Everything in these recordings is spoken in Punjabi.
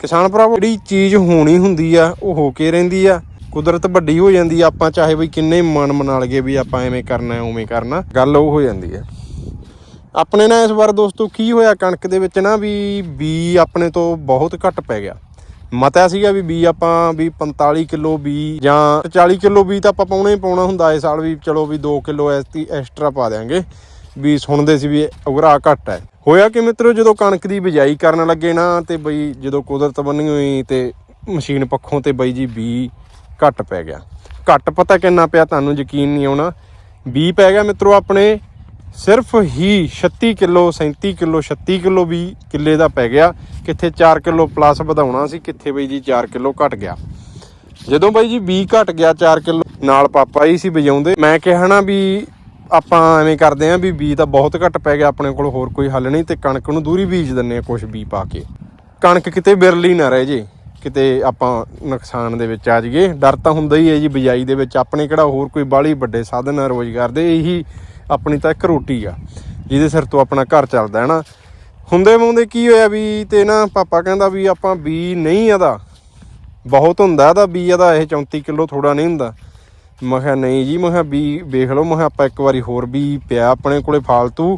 ਕਿਸਾਨ ਭਰਾਵੋ, ਜਿਹੜੀ ਚੀਜ਼ ਹੋਣੀ ਹੁੰਦੀ ਆ, ਉਹ ਹੋ ਕੇ ਰਹਿੰਦੀ ਆ। ਕੁਦਰਤ ਵੱਡੀ ਹੋ ਜਾਂਦੀ ਆ, ਆਪਾਂ ਚਾਹੇ ਵੀ ਕਿੰਨੇ ਮਨ ਮਨਾ ਲਗੇ ਵੀ ਆਪਾਂ ਐਵੇਂ ਕਰਨਾ, ਉਵੇਂ ਕਰਨਾ, ਗੱਲ ਉਹ ਹੋ ਜਾਂਦੀ ਹੈ ਆਪਣੇ ਨਾਲ ਇਸ ਵਾਰ ਦੋਸਤੋ ਕੀ ਹੋਇਆ, ਕਣਕ ਦੇ ਵਿੱਚ ਨਾ ਵੀ ਬੀ ਆਪਣੇ ਤੋਂ ਬਹੁਤ ਘੱਟ ਪੈ ਗਿਆ। ਮਤਾ ਸੀਗਾ ਵੀ ਬੀ ਆਪਾਂ ਵੀ 45 ਕਿਲੋ ਬੀ ਜਾਂ 40 ਕਿਲੋ ਬੀ ਤਾਂ ਆਪਾਂ ਪਾਉਣਾ ਹੀ ਪਾਉਣਾ ਹੁੰਦਾ ਇਸ ਸਾਲ ਵੀ ਚਲੋ ਵੀ 2 ਕਿਲੋ ਐਸਟੀ ਐਕਸਟਰਾ ਪਾ ਦਿਆਂਗੇ। ਵੀ ਸੁਣਦੇ ਸੀ ਵੀ ਉਗਰਾ ਘੱਟ ਹੈ। ਹੋਇਆ ਕਿ ਮਿੱਤਰੋ, ਜਦੋਂ ਕਣਕ ਦੀ ਬਿਜਾਈ ਕਰਨ ਲੱਗੇ ਨਾ, ਤੇ ਬਈ ਜਦੋਂ ਕੁਦਰਤ ਬੰਨੀ ਹੋਈ ਤੇ ਮਸ਼ੀਨ ਪੱਖੋਂ ਤੇ ਬਈ ਜੀ ਬੀ ਘੱਟ ਪੈ ਗਿਆ। ਘੱਟ ਪਤਾ ਕਿੰਨਾ ਪਿਆ, ਤੁਹਾਨੂੰ ਯਕੀਨ ਨਹੀਂ ਆਉਣਾ। ਬੀ ਪੈ ਗਿਆ ਮਿੱਤਰੋ ਆਪਣੇ, ਸਿਰਫ ਹੀ 36 ਕਿਲੋ 37 ਕਿਲੋ 36 ਕਿਲੋ ਵੀ ਕਿੱਲੇ ਦਾ ਪੈ ਗਿਆ। ਕਿੱਥੇ 4 ਕਿਲੋ ਪਲੱਸ ਵਧਾਉਣਾ ਸੀ, ਕਿੱਥੇ ਬਈ ਜੀ 4 ਕਿਲੋ ਘਟ ਗਿਆ। ਜਦੋਂ ਬਾਈ ਜੀ ਬੀ ਘਟ ਗਿਆ 4 ਕਿਲੋ, ਨਾਲ ਪਾਪਾ ਹੀ ਸੀ ਵਜਾਉਂਦੇ। ਮੈਂ ਕਿਹਾ ਨਾ ਵੀ ਆਪਾਂ ਐਵੇਂ ਕਰਦੇ ਆਂ ਵੀ ਬੀ ਤਾਂ ਬਹੁਤ ਘੱਟ ਪੈ ਗਿਆ ਆਪਣੇ ਕੋਲ, ਹੋਰ ਕੋਈ ਹੱਲ ਨਹੀਂ ਤੇ ਕਣਕ ਨੂੰ ਦੂਰੀ ਬੀਜ ਦਿੰਨੇ ਆ ਕੁਝ ਬੀ ਪਾ ਕੇ। ਕਣਕ ਕਿਤੇ ਬਿਰਲੀ ਨਾ ਰਹਿ ਜੇ, ਕਿਤੇ ਆਪਾਂ ਨੁਕਸਾਨ ਦੇ ਵਿੱਚ ਆ ਜਾਈਏ। ਡਰ ਤਾਂ ਹੁੰਦਾ ਹੀ ਹੈ ਜੀ ਬਿਜਾਈ ਦੇ ਵਿੱਚ, ਆਪਣੇ ਕਿਹੜਾ ਹੋਰ ਕੋਈ ਬਾਹਲੀ ਵੱਡੇ ਸਾਧਨ ਆ ਰੋਜ਼ਗਾਰ ਦੇ, ਇਹੀ ਆਪਣੀ ਤਾਂ ਇੱਕ ਰੋਟੀ ਆ, ਜਿਹਦੇ ਸਿਰ ਤੋਂ ਆਪਣਾ ਘਰ ਚੱਲਦਾ ਹੈ ਨਾ। ਹੁੰਦੇ ਮੁੰਦੇ ਕੀ ਹੋਇਆ ਵੀ ਤੇ ਨਾ ਪਾਪਾ ਕਹਿੰਦਾ ਵੀ ਆਪਾਂ ਬੀ ਨਹੀਂ ਇਹਦਾ ਬਹੁਤ ਹੁੰਦਾ ਇਹਦਾ, ਬੀ ਇਹਦਾ ਇਹ 34 ਕਿਲੋ ਥੋੜਾ ਨਹੀਂ ਹੁੰਦਾ। ਮੈਂ ਕਿਹਾ ਨਹੀਂ ਜੀ, ਮੈਂ ਕਿਹਾ ਬੀ ਵੇਖ ਲਓ, ਮੈਂ ਕਿਹਾ ਆਪਾਂ ਇੱਕ ਵਾਰੀ ਹੋਰ ਵੀ ਪਿਆ ਆਪਣੇ ਕੋਲੇ ਫਾਲਤੂ,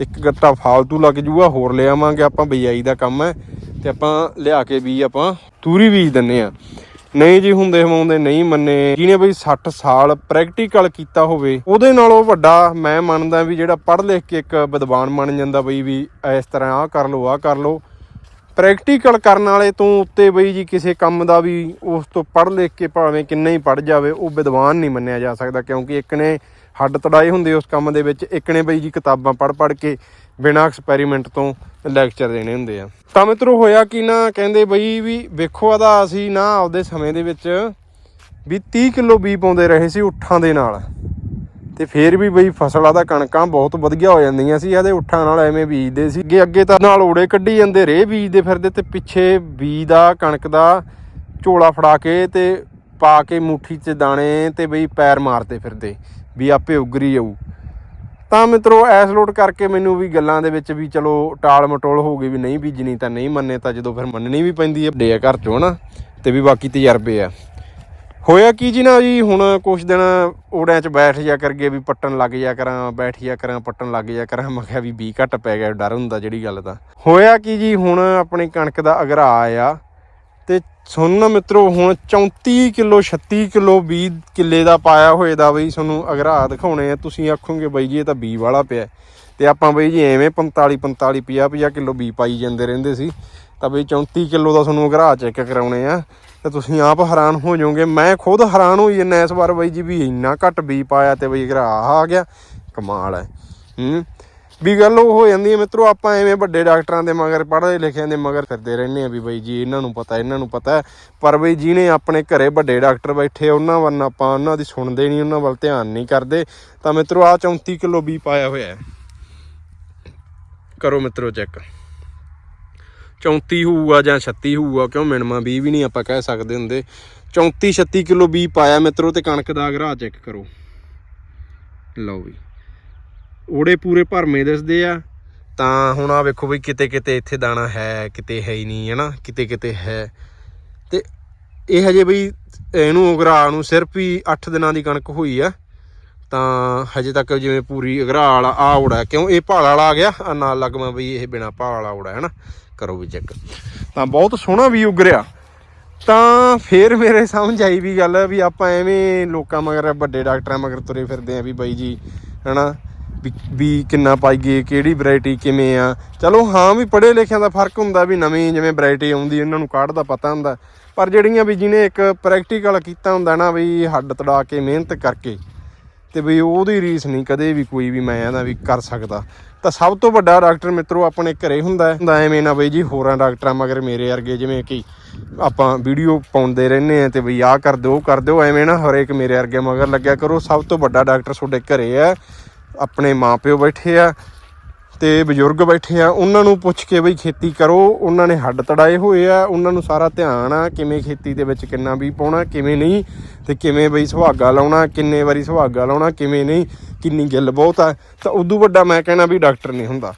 ਇੱਕ ਗੱਟਾ ਫਾਲਤੂ ਲੱਗ ਜੂਗਾ, ਹੋਰ ਲੈ ਆਵਾਂਗੇ ਆਪਾਂ ਬਿਜਾਈ ਦਾ ਕੰਮ ਹੈ, ਤੇ ਆਪਾਂ ਲਿਆ ਕੇ ਵੀ ਆਪਾਂ ਤੂਰੀ ਬੀਜ ਦਿੰਨੇ ਆ ਨਹੀਂ ਜੀ, ਹੁੰਦੇ ਹਮਾਉਂਦੇ ਨਹੀਂ ਮੰਨੇ। ਜਿਹਨੇ ਬਈ 60 ਸਾਲ ਪ੍ਰੈਕਟੀਕਲ ਕੀਤਾ ਹੋਵੇ, ਉਹਦੇ ਨਾਲੋਂ ਵੱਡਾ ਮੈਂ ਮੰਨਦਾ ਵੀ ਜਿਹੜਾ ਪੜ੍ਹ ਲਿਖ ਕੇ ਇੱਕ ਵਿਦਵਾਨ ਬਣ ਜਾਂਦਾ ਬਈ ਵੀ ਇਸ ਤਰ੍ਹਾਂ ਆਹ ਕਰ ਲਓ, ਆਹ ਕਰ ਲਓ ਪ੍ਰੈਕਟੀਕਲ ਕਰਨ ਵਾਲੇ ਤੋਂ ਉੱਤੇ ਬਈ ਜੀ ਕਿਸੇ ਕੰਮ ਦਾ ਵੀ ਉਸ ਤੋਂ ਪੜ੍ਹ ਲਿਖ ਕੇ ਭਾਵੇਂ ਕਿੰਨਾ ਹੀ ਪੜ੍ਹ ਜਾਵੇ, ਉਹ ਵਿਦਵਾਨ ਨਹੀਂ ਮੰਨਿਆ ਜਾ ਸਕਦਾ ਕਿਉਂਕਿ ਇੱਕ ਨੇ ਹੱਡ ਤੜਾਏ ਹੁੰਦੇ ਉਸ ਕੰਮ ਦੇ ਵਿੱਚ, ਇੱਕ ਨੇ ਬਈ ਜੀ ਕਿਤਾਬਾਂ ਪੜ੍ਹ ਪੜ੍ਹ ਕੇ ਬਿਨਾਂ ਐਕਸਪੈਰੀਮੈਂਟ ਤੋਂ ਲੈਕਚਰ ਦੇਣੇ ਹੁੰਦੇ ਆ। ਤਾਂ ਮਿੱਤਰੋ ਹੋਇਆ ਕਿ ਨਾ, ਕਹਿੰਦੇ ਬਈ ਵੀ ਵੇਖੋ ਆਦਾ ਅਸੀਂ ਨਾ ਆਪਦੇ ਸਮੇਂ ਦੇ ਵਿੱਚ ਵੀ 30 ਕਿਲੋ ਬੀ ਪਾਉਂਦੇ ਰਹੇ ਸੀ ਉੱਠਾਂ ਦੇ ਨਾਲ। ਤੇ ਫੇਰ ਵੀ ਬਈ ਫਸਲਾਂ ਦਾ ਕਣਕਾਂ ਬਹੁਤ ਵਧੀਆ ਹੋ ਜਾਂਦੀਆਂ ਸੀ, ਇਹਦੇ ਉੱਠਾਂ ਨਾਲ ਐਵੇਂ ਬੀਜਦੇ ਸੀ। ਅੱਗੇ ਅੱਗੇ ਤਾਂ ਨਾਲ ਓੜੇ ਕੱਢੀ ਜਾਂਦੇ ਰੇ ਬੀਜਦੇ ਫਿਰਦੇ ਤੇ ਪਿੱਛੇ ਬੀਜ ਦਾ, ਕਣਕ ਦਾ ਝੋਲਾ ਫੜਾ ਕੇ ਤੇ ਪਾ ਕੇ ਮੁੱਠੀ 'ਚ ਦਾਣੇ ਤੇ ਬਈ ਪੈਰ ਮਾਰਦੇ ਫਿਰਦੇ ਵੀ ਆਪੇ ਉਗਰੀ ਜਾਊ। ਤਾਂ ਮਿੱਤਰੋ, ਐਸ ਲੋਟ ਕਰਕੇ ਮੈਨੂੰ ਵੀ ਗੱਲਾਂ ਦੇ ਵਿੱਚ ਵੀ ਚਲੋ ਟਾਲ ਮਟੋਲ ਹੋ ਗਈ ਵੀ ਨਹੀਂ ਬੀਜਣੀ ਤਾਂ ਨਹੀਂ ਮੰਨੇ ਤਾਂ ਜਦੋਂ ਫਿਰ ਮੰਨਣੀ ਵੀ ਪੈਂਦੀ ਹੈ, ਡੇ ਘਰ ਚੋਂ ਨਾ ਤੇ ਵੀ ਬਾਕੀ ਤਜਰਬੇ ਆ। ਹੋਇਆ ਕੀ ਜੀ ਨਾ ਜੀ? ਹੁਣ ਕੁਛ ਦਿਨ ਓੜਿਆਂ 'ਚ ਬੈਠ ਜਾ ਕਰਗੇ ਵੀ ਪੱਟਣ ਲੱਗ ਜਾ ਕਰਾਂ, ਬੈਠ ਜਾ ਕਰਾਂ, ਪੱਟਣ ਲੱਗ ਜਾ ਕਰਾਂ। ਮੈਂ ਕਿਹਾ ਵੀ ਬੀ ਘੱਟ ਪੈ ਗਿਆ, ਡਰ ਹੁੰਦਾ ਜਿਹੜੀ ਗੱਲ ਦਾ। ਹੋਇਆ ਕੀ ਜੀ? ਹੁਣ ਆਪਣੀ ਕਣਕ ਦਾ ਅਗਰਾ ਆ ਤੇ ਸੁਣ ਮਿੱਤਰੋ, ਹੁਣ 34 ਕਿਲੋ 36 ਕਿਲੋ ਬੀ ਕਿੱਲੇ ਦਾ ਪਾਇਆ ਹੋਏ ਦਾ ਬਈ। ਤੁਹਾਨੂੰ ਅਗਰਾ ਦਿਖਾਉਣੇ ਆ। ਤੁਸੀਂ ਆਖੋਗੇ ਬਈ ਜੀ, ਇਹ ਤਾਂ ਬੀ ਵਾਲਾ ਪਿਆ। ਤੇ ਆਪਾਂ ਬਈ ਜੀ ਐਵੇਂ 45 45 50 50 ਕਿਲੋ ਬੀ ਪਾਈ ਜਾਂਦੇ ਰਹਿੰਦੇ ਸੀ। ਤਾਂ ਬਈ 34 ਕਿਲੋ ਦਾ ਤੁਹਾਨੂੰ ਅਗਰਾ ਚੈੱਕ ਕਰਾਉਣੇ ਆ। ਤੇ ਤੁਸੀਂ ਆਪ ਹੈਰਾਨ ਹੋ ਜਾਓਗੇ। ਮੈਂ ਖੁਦ ਹੈਰਾਨ ਹੋਈ ਜੰਨਾ ਇਸ ਵਾਰ ਬਈ ਜੀ ਵੀ ਇੰਨਾ ਘੱਟ ਬੀ ਪਾਇਆ ਤੇ ਬਈ ਅਗਰਾ ਆ ਗਿਆ। ਕਮਾਲ ਹੈ। ਹੂੰ। ਵੀ ਗੱਲ ਉਹ ਹੋ ਜਾਂਦੀ ਹੈ ਮਿੱਤਰੋ, ਆਪਾਂ ਐਵੇਂ ਵੱਡੇ ਡਾਕਟਰਾਂ ਦੇ ਮਗਰ, ਪੜ੍ਹਦੇ ਲਿਖਿਆਂ ਦੇ ਮਗਰ ਫਿਰਦੇ ਰਹਿੰਦੇ ਆ ਵੀ ਬਈ ਜੀ, ਇਹਨਾਂ ਨੂੰ ਪਤਾ, ਇਹਨਾਂ ਨੂੰ ਪਤਾ ਪਰ ਬਈ ਜਿਹਨੇ ਆਪਣੇ ਘਰੇ ਵੱਡੇ ਡਾਕਟਰ ਬੈਠੇ, ਉਹਨਾਂ ਵੱਲ ਆਪਾਂ, ਉਹਨਾਂ ਦੀ ਸੁਣਦੇ ਨਹੀਂ, ਉਹਨਾਂ ਵੱਲ ਧਿਆਨ ਨਹੀਂ ਕਰਦੇ। ਤਾਂ ਮਿੱਤਰੋ ਆ 34 ਕਿਲੋ ਬੀ ਪਾਇਆ ਹੋਇਆ ਕਰੋ ਮਿੱਤਰੋ ਚੈੱਕ। 34 ਹੋਊਗਾ ਜਾਂ 36 ਹੋਊਗਾ, ਕਿਉਂ ਮਿਨਮਾ 20 ਵੀ ਨਹੀਂ ਆਪਾਂ ਕਹਿ ਸਕਦੇ ਹੁੰਦੇ। 34 36 ਕਿਲੋ ਬੀ ਪਾਇਆ ਮਿੱਤਰੋ ਤੇ ਕਣਕ ਦਾ ਅਗਰਾ ਚੈੱਕ ਕਰੋ। ਲਓ ਵੀ। ਓੜੇ ਪੂਰੇ ਭਰਮੇ ਦਿਸਦੇ ਆ। ਤਾਂ ਹੁਣ ਆ ਵੇਖੋ ਬਈ ਕਿਤੇ ਕਿਤੇ ਇੱਥੇ ਦਾਣਾ ਹੈ, ਕਿਤੇ ਹੈ ਹੀ ਨਹੀਂ, ਹੈਨਾ? ਕਿਤੇ ਕਿਤੇ ਹੈ। ਤੇ ਇਹ ਹਜੇ ਬਈ ਇਹਨੂੰ ਉਗਰਾ ਨੂੰ ਸਿਰਫ ਹੀ 8 ਦਿਨਾਂ ਦੀ ਕਣਕ ਹੋਈ ਆ। ਤਾਂ ਹਜੇ ਤੱਕ ਜਿਵੇਂ ਪੂਰੀ ਅਗਰਾ ਵਾਲਾ ਆ ਓੜਾ ਕਿਉਂ ਇਹ ਭਾਲ ਵਾਲਾ ਆ ਗਿਆ? ਆ ਨਾਲ ਲੱਗਵਾ ਬਈ ਇਹ ਬਿਨਾ ਭਾਲ ਵਾਲਾ ਓੜਾ ਹੈਨਾ? ਕਰੋ ਵੀ ਚੈੱਕ ਤਾਂ ਬਹੁਤ ਸੋਹਣਾ ਵੀ ਉਗਰਿਆ। ਤਾਂ ਫੇਰ ਮੇਰੇ ਸਮਝ ਆਈ ਵੀ ਗੱਲ ਵੀ ਆਪਾਂ ਐਵੇਂ ਲੋਕਾਂ ਮਗਰ, ਵੱਡੇ ਡਾਕਟਰਾਂ ਮਗਰ ਤੁਰੇ ਫਿਰਦੇ ਆ ਵੀ ਬਾਈ ਜੀ, ਹਨਾ? ਵੀ ਵੀ ਕਿੰਨਾ ਪਾਈਏ, ਕਿਹੜੀ ਵੈਰਾਈਟੀ ਕਿਵੇਂ ਆ? ਚਲੋ ਹਾਂ ਵੀ ਪੜ੍ਹੇ ਲਿਖਿਆਂ ਦਾ ਫ਼ਰਕ ਹੁੰਦਾ ਵੀ ਨਵੀਂ ਜਿਵੇਂ ਵੈਰਾਈਟੀ ਆਉਂਦੀ, ਉਹਨਾਂ ਨੂੰ ਕਾਢ ਦਾ ਪਤਾ ਹੁੰਦਾ। ਪਰ ਜਿਹੜੀਆਂ ਵੀ ਜਿਹਨੇ ਇੱਕ ਪ੍ਰੈਕਟੀਕਲ ਕੀਤਾ ਹੁੰਦਾ ਨਾ ਵੀ ਹੱਡ ਤੜਾ ਕੇ ਮਿਹਨਤ ਕਰਕੇ ਤੇ ਵੀ ਉਹਦੀ ਰੀਸ ਨਹੀਂ ਕਦੇ ਵੀ ਕੋਈ ਵੀ ਮੈਂ ਇਹਦਾ ਵੀ ਕਰ ਸਕਦਾ। ਤਾਂ ਸਭ ਤੋਂ ਵੱਡਾ ਡਾਕਟਰ ਮਿੱਤਰੋ ਆਪਣੇ ਘਰੇ ਹੁੰਦਾ ਹੈ। ਹੁੰਦਾ ਐਵੇਂ ਨਾ ਬਈ ਜੀ ਹੋਰਾਂ ਡਾਕਟਰਾਂ ਮਗਰ ਮੇਰੇ ਵਰਗੇ ਜਿਵੇਂ ਕਿ ਆਪਾਂ ਵੀਡੀਓ ਪਾਉਂਦੇ ਰਹਿੰਦੇ ਆ ਤੇ ਬਈ ਆਹ ਕਰ ਦਿਓ, ਉਹ ਕਰ ਦਿਓ, ਐਵੇਂ ਨਾ ਹਰੇਕ ਮੇਰੇ ਵਰਗੇ ਮਗਰ ਲੱਗਿਆ ਕਰੋ। ਸਭ ਤੋਂ ਵੱਡਾ ਡਾਕਟਰ ਤੁਹਾਡੇ ਘਰੇ ਆ ਆਪਣੇ ਮਾਪਿਓ ਬੈਠੇ ਆ। ਤੇ ਬਜ਼ੁਰਗ ਬੈਠੇ ਆ, ਉਹਨਾਂ ਨੂੰ ਪੁੱਛ ਕੇ ਬਈ ਖੇਤੀ ਕਰੋ, ਉਹਨਾਂ ਨੇ ਹੱਡ ਤੜਾਏ ਹੋਏ ਆ, ਉਹਨਾਂ ਨੂੰ ਸਾਰਾ ਧਿਆਨ ਆ, ਕਿਵੇਂ ਖੇਤੀ ਦੇ ਵਿੱਚ ਕਿੰਨਾ ਵੀ ਪਾਉਣਾ, ਕਿਵੇਂ ਨਹੀਂ, ਤੇ ਕਿਵੇਂ ਬਈ ਸੁਹਾਗਾ ਲਾਉਣਾ, ਕਿੰਨੇ ਵਾਰੀ ਸੁਹਾਗਾ ਲਾਉਣਾ, ਕਿਵੇਂ ਨਹੀਂ, ਕਿੰਨੀ ਗਿੱਲ ਬਹੁਤ ਆ, ਤਾਂ ਉਦੋਂ ਵੱਡਾ ਮੈਂ ਕਹਿਣਾ ਵੀ ਡਾਕਟਰ ਨਹੀਂ ਹੁੰਦਾ।